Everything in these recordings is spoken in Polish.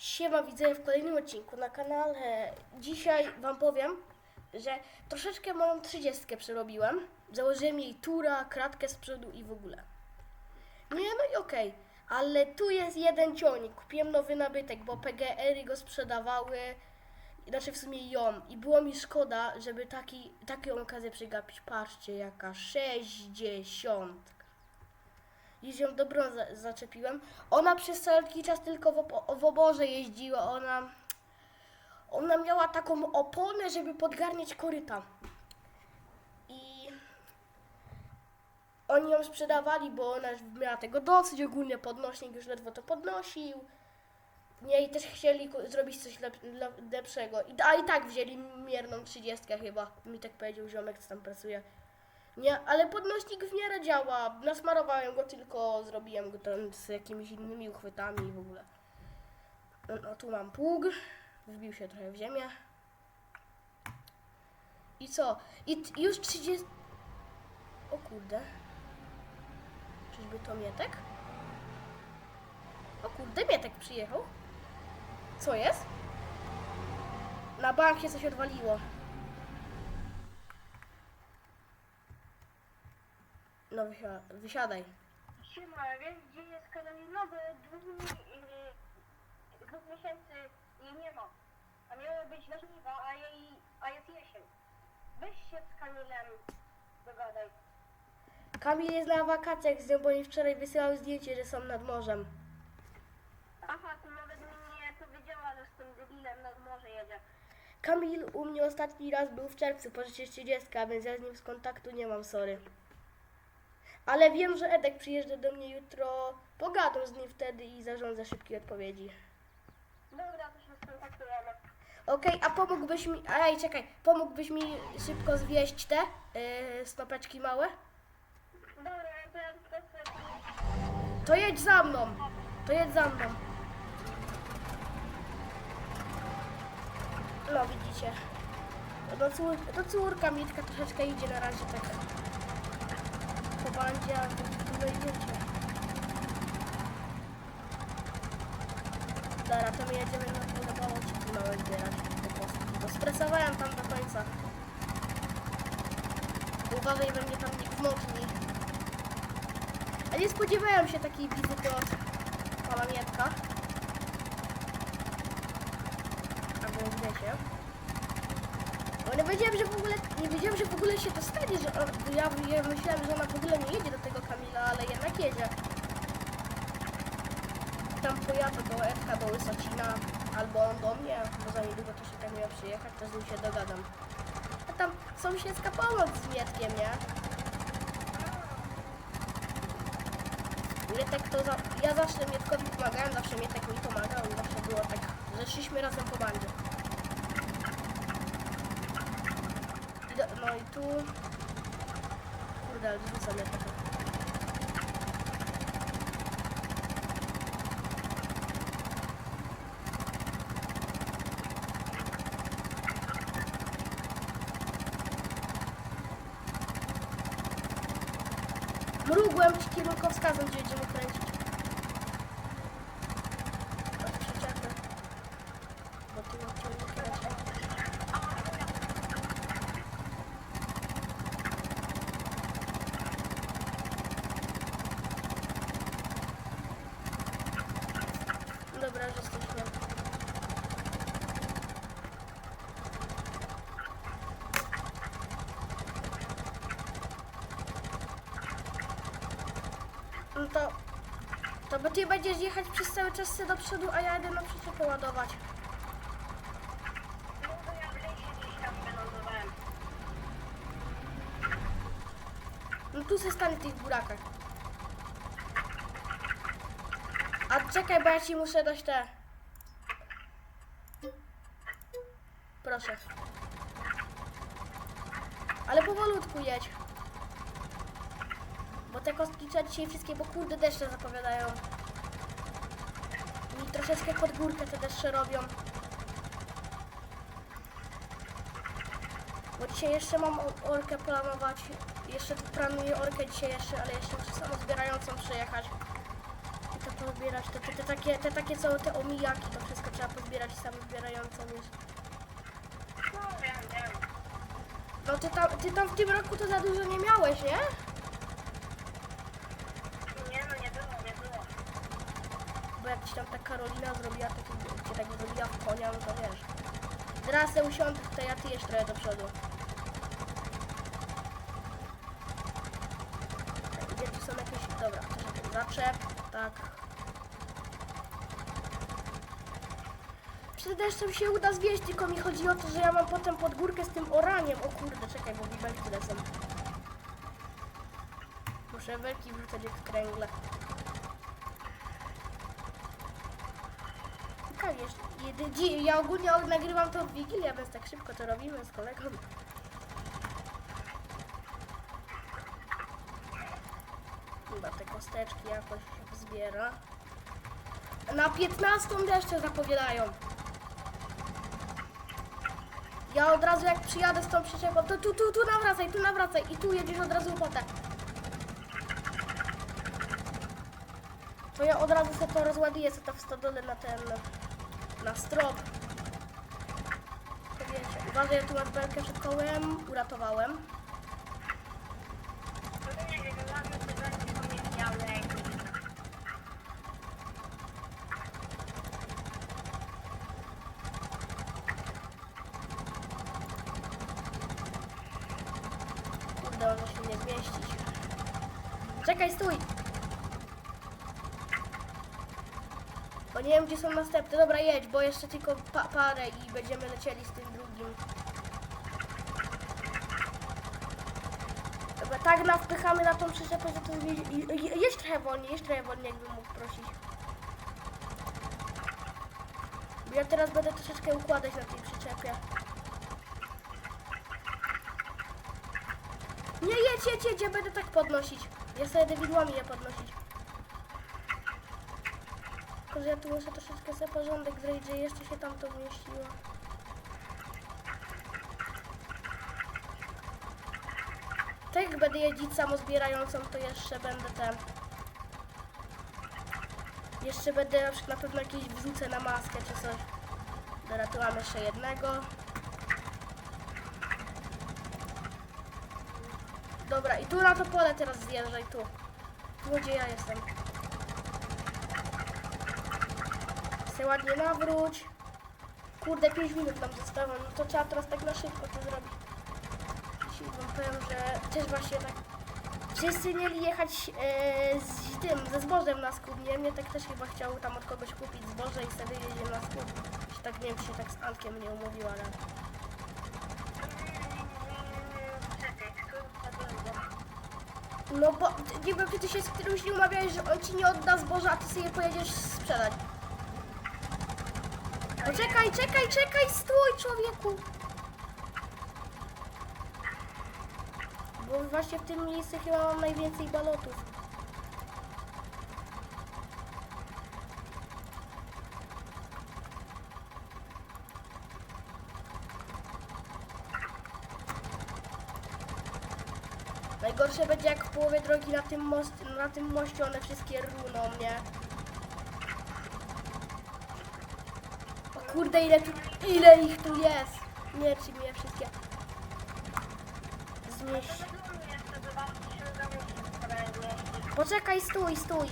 Siema, widzę w kolejnym odcinku na kanale. Dzisiaj Wam powiem, że troszeczkę moją trzydziestkę przerobiłem. Założyłem jej tura, kratkę z przodu i w ogóle. Nie, no i okej, ale tu jest jeden ciągnik. Kupiłem nowy nabytek, bo PGR-y go sprzedawały, znaczy w sumie ją. I było mi szkoda, żeby taki, taką okazję przegapić. Patrzcie, jaka 60. Już ją dobrą za zaczepiłem. Ona przez cały czas tylko w, w oborze jeździła. Ona, ona miała taką oponę, żeby podgarniać koryta. I oni ją sprzedawali, bo ona miała tego dosyć. Ogólnie podnośnik już ledwo to podnosił. Nie, i też chcieli zrobić coś lep lep- lepszego. I, a i tak wzięli mierną 30 chyba. Mi tak powiedział ziomek, co tam pracuje. Nie, ale podnośnik w miarę działa. Nasmarowałem go tylko, zrobiłem go tam z jakimiś innymi uchwytami i w ogóle. No, no tu mam pług, wbił się trochę w ziemię. I co? I już 30... O kurde. Czyżby to Mietek? O kurde, Mietek przyjechał. Co jest? Na bank się coś odwaliło. No wysia- wysiadaj. Siema, wiesz gdzie jest Kamil? No bo dwóch, mi- dwóch miesięcy jej nie ma. A miało być na żniwa, a, jej, a jest jesień. Weź się z Kamilem dogadaj. Kamil jest na wakacjach z nią, bo mi wczoraj wysyłał zdjęcie, że są nad morzem. Aha, to nawet mi nie powiedziała, że z tym debilem nad morze jedzie. Kamil u mnie ostatni raz był w czerwcu, po życie 30, więc ja z nim z kontaktu nie mam, sorry. Ale wiem, że Edek przyjeżdża do mnie jutro, pogadam z nim wtedy i zarządzę szybkiej odpowiedzi. Dobra, to się skontaktujemy. Okej, a pomógłbyś mi, ej, czekaj, pomógłbyś mi szybko zwieść te yy, snopeczki małe? Dobra, to ja. To jedź za mną, to jedź za mną. No widzicie. Cór, do córka Mitka troszeczkę idzie na razie tak po bandzie, a wy idziecie. Dobra, to my jedziemy na podobało ci małe zbierać po prostu. Bo stresowałem tam do końca. Uważaj, we mnie tam nie wmoknie. A nie spodziewałem się takiej wizyty od pana Mietka. A więc wiecie. Nie wiedziałem, że w ogóle, nie wiedziałem, że w ogóle się to stanie, że on, ja, ja myślałem, że ona w ogóle nie jedzie do tego Kamila, ale jednak jedzie. Tam pojadę do Edka, do Łysocina, albo on do mnie, bo za niedługo to się tam miał przyjechać, to z nim się dogadam. A tam sąsiedzka pomoc z Mietkiem, nie? Mietek to za... Ja zawsze Mietkowi pomagałem, zawsze Mietek mi pomagał i zawsze było tak, że szliśmy razem po bandzie. I do... No i tu... Kurde, ale Mietek. Mrugłem kierunkowskazem, gdzie jedziemy kręcić. Od przyczepy. Bo tu na ciągnik leci. Dobra, że jesteśmy. No to... To bo ty będziesz jechać przez cały czas do przodu, a ja jadę na przyczepę ładować. No to ja w lesie gdzieś tam wylądowałem. No tu se stanę w tych burakach. A czekaj, bo ja ci muszę dać te... Proszę. Ale powolutku jedź. Te kostki trzeba dzisiaj wszystkie, bo kurde deszcze zapowiadają. I troszeczkę pod górkę te deszcze robią. Bo dzisiaj jeszcze mam orkę planować. Jeszcze planuję orkę dzisiaj jeszcze, ale jeszcze muszę samozbierającą przyjechać. I to pozbierać te, te, te, takie, te takie co te omijaki, to wszystko trzeba pozbierać sam zbierającą już. No wiem, wiem. No ty tam, ty tam w tym roku to za dużo nie miałeś? Nie no, nie było, nie było. Ci tam ta Karolina zrobiła taki, cię tak zrobiła w konia, no to wiesz. Teraz usiądę tutaj, a ty jeszcze trochę do przodu. Tak, Gdzie tu są jakieś... Dobra, zaczep, tak. Przed deszczem się uda zwieść, tylko mi chodzi o to, że ja mam potem pod górkę z tym oraniem. O kurde, czekaj, bo bibelki lecą. Muszę belki wrzucać w kręgle. Jedy, ja ogólnie nagrywam to w Wigilię, więc tak szybko to robimy z kolegą. Chyba te kosteczki jakoś zbiera. Na 15 deszcze zapowiadają. Ja od razu jak przyjadę z tą przyczepą, to tu, tu, tu nawracaj, tu nawracaj i tu jedziesz od razu potem. To ja od razu sobie to rozładuję sobie to w stodole na ten, na strop. Wiecie, uważaj, ja tu masz belkę przed kołem, uratowałem. Kurde, może się nie zmieścić. Czekaj, stój! Bo nie wiem, gdzie są następne. Dobra, jedź, bo jeszcze tylko pa parę i będziemy lecieli z tym drugim. Dobra, tak nawpychamy na tą przyczepę, że to i- Jedź trochę wolniej, jedź trochę wolniej, jakbym mógł prosić. Ja teraz będę troszeczkę układać na tej przyczepie. Nie jedź, jedź, jedź, ja będę tak podnosić. Ja sobie dewidłami je podnosić. Tylko, że ja tu muszę troszeczkę sobie porządek zrobić, że jeszcze się tam to zmieściło. Tak będę jeździć samozbierającą, to jeszcze będę ten... Jeszcze będę na przykład na pewno jakieś wrzucę na maskę czy coś. Dobra, tu mam jeszcze jednego. Dobra, i tu na to pole teraz zjeżdżaj, tu. Tu gdzie ja jestem. Se ładnie nawróć. Kurde, 5 minut nam zostało, no to trzeba teraz tak na szybko to zrobić. Dzisiaj wam powiem, że też właśnie tak wszyscy mieli jechać e, z tym, ze zbożem na skup, nie? Mnie tak też chyba chciał tam od kogoś kupić zboże i sobie jedzie na skup. Się tak, nie wiem, się tak z Antkiem nie umówił, ale... No bo nie wiem, czy ty się z którymś nie umawiałeś, że on ci nie odda zboża, a ty sobie je pojedziesz sprzedać. Czekaj, czekaj, czekaj, stój człowieku! Bo właśnie w tym miejscu chyba mam najwięcej balotów. Najgorsze będzie jak w połowie drogi na tym, most, na tym moście one wszystkie runą, nie? Kurde, ile tu, ile ich tu jest! Nie, czy mnie wszystkie zmieść. Poczekaj, stój, stój.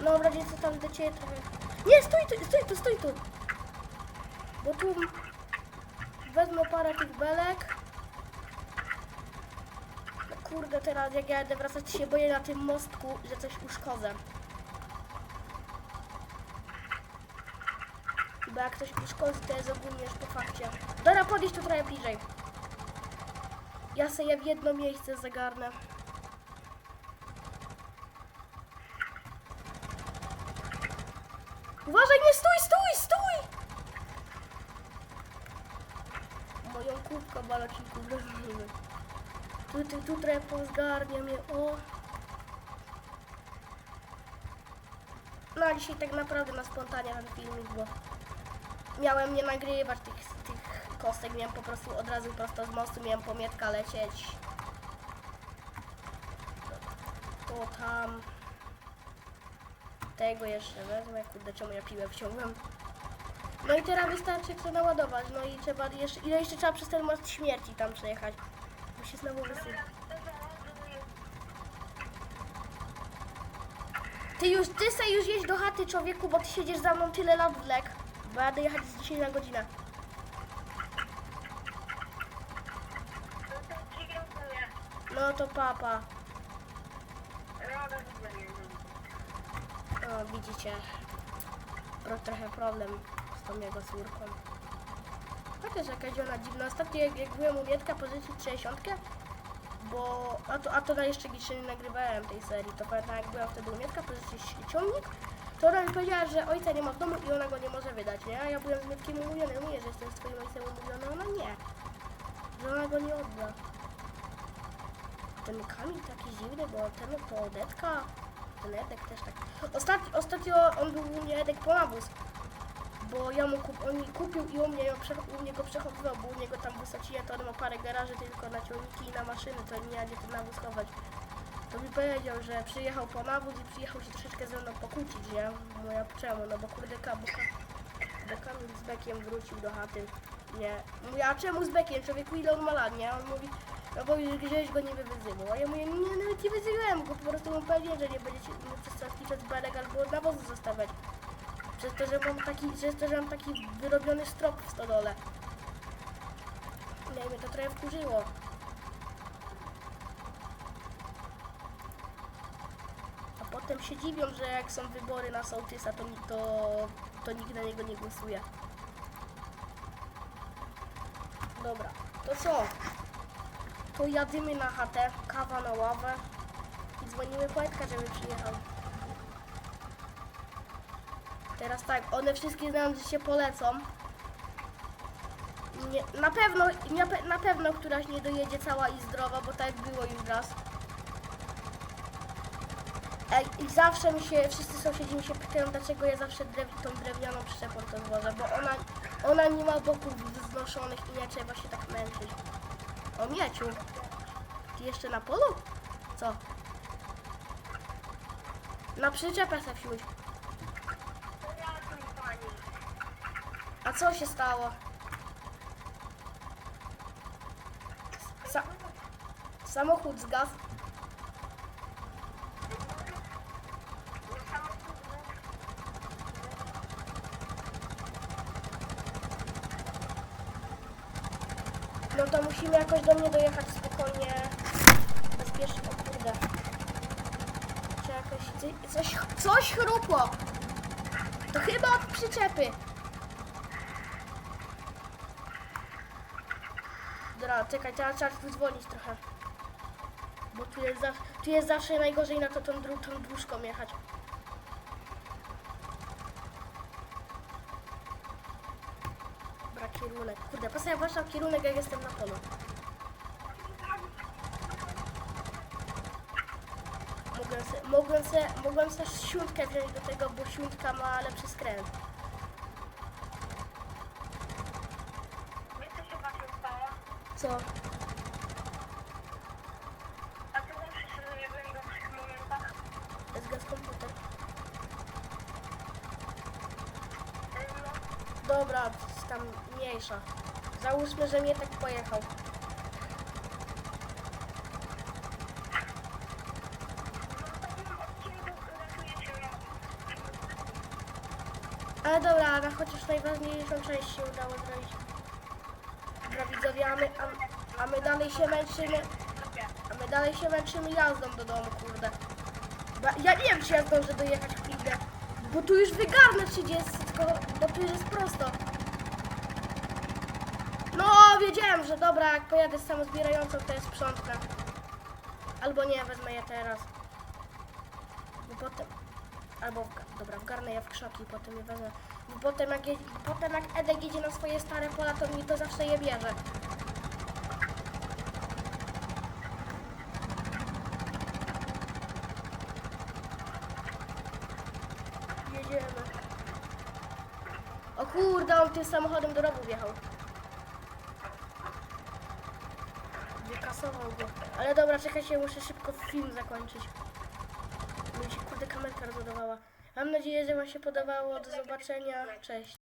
No, w razie co tam do ciebie trochę... Nie, stój tu, stój tu, stój tu. Bo tu wezmę parę tych belek. No kurde, teraz jak ja jadę wracać się boję na tym mostku, że coś uszkodzę. Jak ktoś uszkodzi, to jest ogólnie już po fakcie. Dobra, podjedź tu trochę bliżej. Ja sobie w jedno miejsce zagarnę. Uważaj, nie stój, stój, stój! Moją kubkę balociku wrzucimy. Tu, tu, tu trochę pozgarnia mnie, o. No a dzisiaj tak naprawdę na spontanie ten filmik, bo miałem nie nagrywać tych, tych kostek, miałem po prostu od razu prosto z mostu, miałem po Mietka lecieć. To tam. Tego jeszcze wezmę, kurde, czemu ja piłę wciągłem. No i teraz wystarczy to naładować, no i trzeba jeszcze, ile jeszcze trzeba przez ten most śmierci tam przejechać. Bo się znowu wysyła. Ty już, ty se już jedź do chaty człowieku, bo ty siedzisz za mną tyle lat w lek. Jadę jechać z 10 na godzinę. No to papa. O, widzicie. Pro, trochę problem z tą jego córką. Chociaż jakaś ona dziwna. Ostatnio jak, jak byłem u Mietka pożyczyć 60, bo... A to, a to jeszcze jeszcze nie nagrywałem tej serii. To pamiętam jak byłam wtedy u Mietka pożyczyć ciągnik, to ona mi powiedziała, że ojca nie ma w domu i ona go nie może wydać, nie? A ja byłem z Mietkiem umówiony. Mówię, że jestem z twoim ojcem umówiony, ona nie. Że ona go nie odda. Ten Kamil taki dziwny, bo ten to Odetka, ten Edek też tak. Ostatnio, ostatnio on był u mnie Edek po nawóz, bo ja mu kup, on kupił i u mnie, ją prze- u mnie go przechowywał, bo u niego tam wysaciłem, to on ma parę garaży tylko na ciągniki i na maszyny, to nie ma gdzie ten nawóz chować. To mi powiedział, że przyjechał po nawóz i przyjechał się troszeczkę ze mną pokłócić, nie? Moja czemu? No bo kurde ka, bo, ka, bo Kamil z Bekiem wrócił do chaty. Nie. Mówię, a czemu z Bekiem? Człowieku ile on ma lat, nie? On mówi, no bo już gdzieś go nie wyzywał. A ja mówię, nie, nawet nie wyzywałem go, po prostu mu powiedziałem, że nie będziecie mu przez cały czas belek albo nawozu zostawiać. Przez to, że mam taki, przez to, że mam taki wyrobiony strop w stodole. No i mnie to trochę wkurzyło. A potem się dziwią, że jak są wybory na sołtysa, to, to, to nikt na niego nie głosuje. Dobra, to co? To jadymy na chatę, kawa na ławę i dzwonimy poetka, żeby przyjechał. Teraz tak, one wszystkie znam, że się polecą. Nie, na pewno, na, pe- na pewno któraś nie dojedzie cała i zdrowa, bo tak było już raz. I zawsze mi się, wszyscy sąsiedzi mi się pytają, dlaczego ja zawsze drew, tą drewnianą przyczepą to zwożę, bo ona, ona nie ma boków wznoszonych i nie trzeba się tak męczyć. O mieciu, ty jeszcze na polu? Co? Na przyczepę se wsiądź. A co się stało? Sa samochód zgasł. No to musimy jakoś do mnie dojechać spokojnie, bezpiecznie. O kurde. Czy jakoś... Coś, coś chrupło. To chyba od przyczepy. Dobra, czekaj, teraz trzeba tu dzwonić trochę. Bo tu jest, tu jest zawsze najgorzej na to tą, tą dróżką jechać. Dobra, kierunek. Kurde, po co ja patrzę kierunek, jak jestem na polu? Mogłem se, mogłem se, mogłem se siódkę wziąć do tego, bo siódka ma lepszy skręt. Wiesz, co się właśnie stało? Co? A ty się do tych momentach. Komputer. No, Dobra, tam mniejsza. Załóżmy, że mnie tak pojechał. Ale dobra, ale chociaż najważniejszą część się udało zrobić. Dobra widzowie, a my, a, a my dalej się męczymy, a my dalej się męczymy jazdą do domu, kurde. Bo ja nie wiem, czy ja zdążę dojechać chwilę, bo tu już wygarnę 30, tylko, bo tu już jest prosto. Wiedziałem, że dobra, jak pojadę z samozbierającą, to jest sprzątnę. Albo nie, wezmę je teraz. Bo potem... Albo, w, dobra, wgarnę je w krzaki, potem je wezmę. Bo potem jak, je, potem jak Edek jedzie na swoje stare pola, to mi to zawsze je bierze. Jedziemy. O kurde, on tym samochodem do rowu wjechał. Wykasował go. Ale dobra, czekajcie, muszę szybko film zakończyć. Mi się kurde kamerka rozładowała. Mam nadzieję, że Wam się podobało. Do zobaczenia. Cześć.